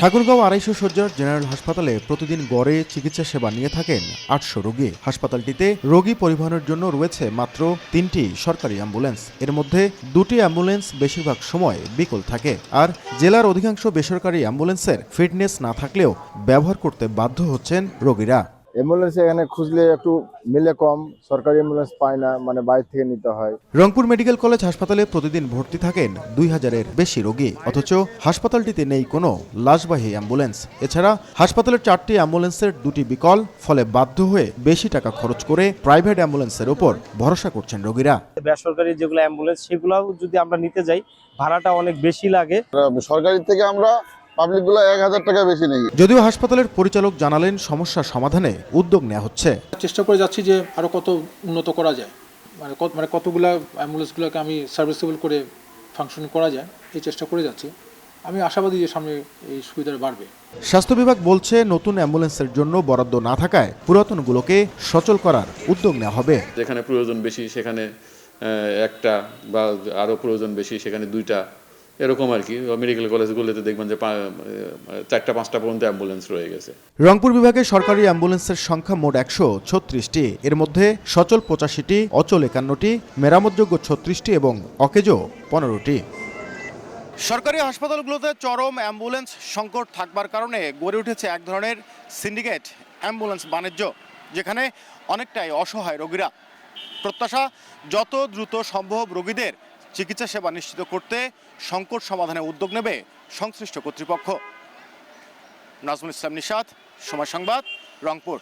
ঠাকুরগাঁও আড়াইশো সজ্জার জেনারেল হাসপাতালে প্রতিদিন গড়ে চিকিৎসা সেবা নিয়ে থাকেন আটশো রোগী। হাসপাতালটিতে রোগী পরিবহনের জন্য রয়েছে মাত্র তিনটি সরকারি অ্যাম্বুলেন্স। এর মধ্যে দুটি অ্যাম্বুলেন্স বেশিরভাগ সময় বিকল থাকে। আর জেলার অধিকাংশ বেসরকারি অ্যাম্বুলেন্সের ফিটনেস না থাকলেও ব্যবহার করতে বাধ্য হচ্ছেন রোগীরা। অ্যাম্বুলেন্স এখানে খুঁজলে একটু মিলে কম সরকারি অ্যাম্বুলেন্স পায় না মানে বাইরে থেকে নিতে হয়। রংপুর মেডিকেল কলেজ হাসপাতালে প্রতিদিন ভর্তি থাকেন দুই হাজারের বেশি রোগী। অথচ হাসপাতালটিতে নেই কোনো লাশবাহী অ্যাম্বুলেন্স এছাড়া হাসপাতালের চারটি অ্যাম্বুলেন্সের দুটি বিকল ফলে বাধ্য হয়ে বেশি টাকা খরচ করে প্রাইভেট অ্যাম্বুলেন্সের ওপর ভরসা করছেন রোগীরা। বেসরকারি যেগুলো অ্যাম্বুলেন্স সেগুলোও যদি আমরা নিতে যাই ভাড়াটা অনেক বেশি লাগে। সরকারি থেকে আমরা পাবলিকগুলো এক হাজার টাকা বেশি নেই। যদিও হাসপাতালের পরিচালক জানালেন সমস্যা সমাধানে উদ্যোগ নেওয়া হচ্ছে। চেষ্টা করে যাচ্ছি যে আরও কত উন্নত করা যায়। মানে কত মানে কতগুলা অ্যাম্বুলেন্সগুলোকে আমি সার্ভিসেবল করে ফাংশন করা যায় এই চেষ্টা করে যাচ্ছি। আমি আশাবাদী যে সামনে এই সুবিধাটা বাড়বে। স্বাস্থ্য বিভাগ বলছে নতুন অ্যাম্বুলেন্সের জন্য বরাদ্দ না থাকায় পুরাতনগুলোকে সচল করার উদ্যোগ নেওয়া হবে। যেখানে প্রয়োজন বেশি সেখানে একটা বা আরও প্রয়োজন বেশি সেখানে দুইটা এরকম আর কি। মেডিকেল কলেজগুলোতে দেখবেন যে চারটা পাঁচটা পর্যন্ত অ্যাম্বুলেন্স রয়ে গেছে। রংপুর বিভাগে সরকারি অ্যাম্বুলেন্সের সংখ্যা মোট একশো ছত্রিশটি। এর মধ্যে সচল পঁচাশিটি অচল একান্নটি মেরামতযোগ্য ছত্রিশটি এবং অকেজো পনেরোটি। সরকারি হাসপাতালগুলোতে চরম অ্যাম্বুলেন্স সংকট থাকবার কারণে গড়ে উঠেছে এক ধরনের সিন্ডিকেট অ্যাম্বুলেন্স বাণিজ্য যেখানে অনেকটাই অসহায় রোগীরা। প্রত্যাশা যত দ্রুত সম্ভব রোগীদের চিকিৎসা সেবা নিশ্চিত করতে সংকট সমাধানে উদ্যোগ নেবে সংশ্লিষ্ট কর্তৃপক্ষ। নাজমুল ইসলাম নিষাদ সময় সংবাদ, রংপুর।